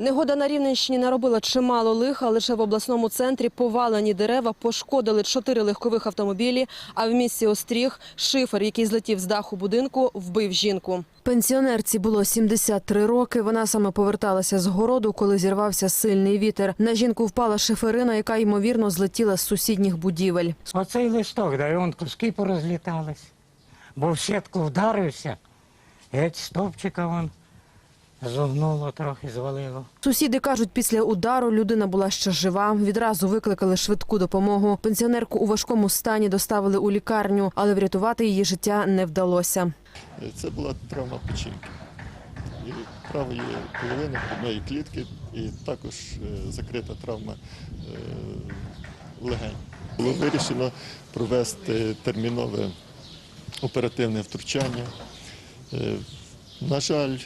Негода на Рівненщині наробила чимало лиха. Лише в обласному центрі повалені дерева пошкодили чотири легкових автомобілі, а в місті Остріг шифер, який злетів з даху будинку, вбив жінку. Пенсіонерці було 73 роки. Вона саме поверталася з городу, коли зірвався сильний вітер. На жінку впала шиферина, яка ймовірно злетіла з сусідніх будівель. Оцей листок, да, і куски порозлітались. Бо в сітку вдарився, геть стовпчика вон зогнуло трохи, звалило. Сусіди кажуть, після удару людина була ще жива. Відразу викликали швидку допомогу. Пенсіонерку у важкому стані доставили у лікарню, але врятувати її життя не вдалося. Це була травма печінки. І правої половини грудної клітки, і також е, закрита травма е, легень. Було вирішено провести термінове оперативне втручання. Е, На жаль,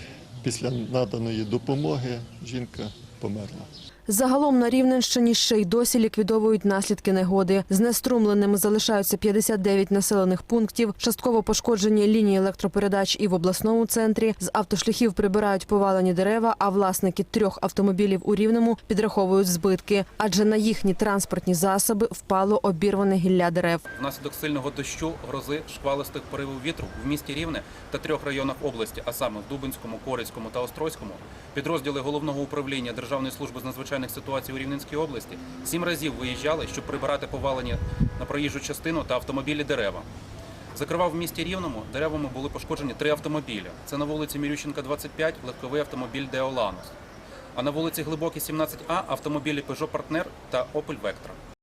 після наданої допомоги жінка померла. Загалом на Рівненщині ще й досі ліквідовують наслідки негоди. Знеструмленими залишаються 59 населених пунктів, частково пошкоджені лінії електропередач і в обласному центрі. З автошляхів прибирають повалені дерева, а власники трьох автомобілів у Рівному підраховують збитки, адже на їхні транспортні засоби впало обірване гілля дерев. Внаслідок сильного дощу, грози, шквалистих поривів вітру в місті Рівне та трьох районах області, а саме в Дубинському, Корицькому та Острозькому, підрозділи головного управління Державної служби з надзвичайних ситуацій у Рівненській області сім разів виїжджали, щоб прибирати повалені на проїжджу частину та автомобілі дерева. Закривав в місті Рівному деревами були пошкоджені три автомобілі. Це на вулиці Мірющенка, 25, легковий автомобіль Деоланус. А на вулиці Глибокій, 17А автомобілі Peugeot Partner та Opel Vectra.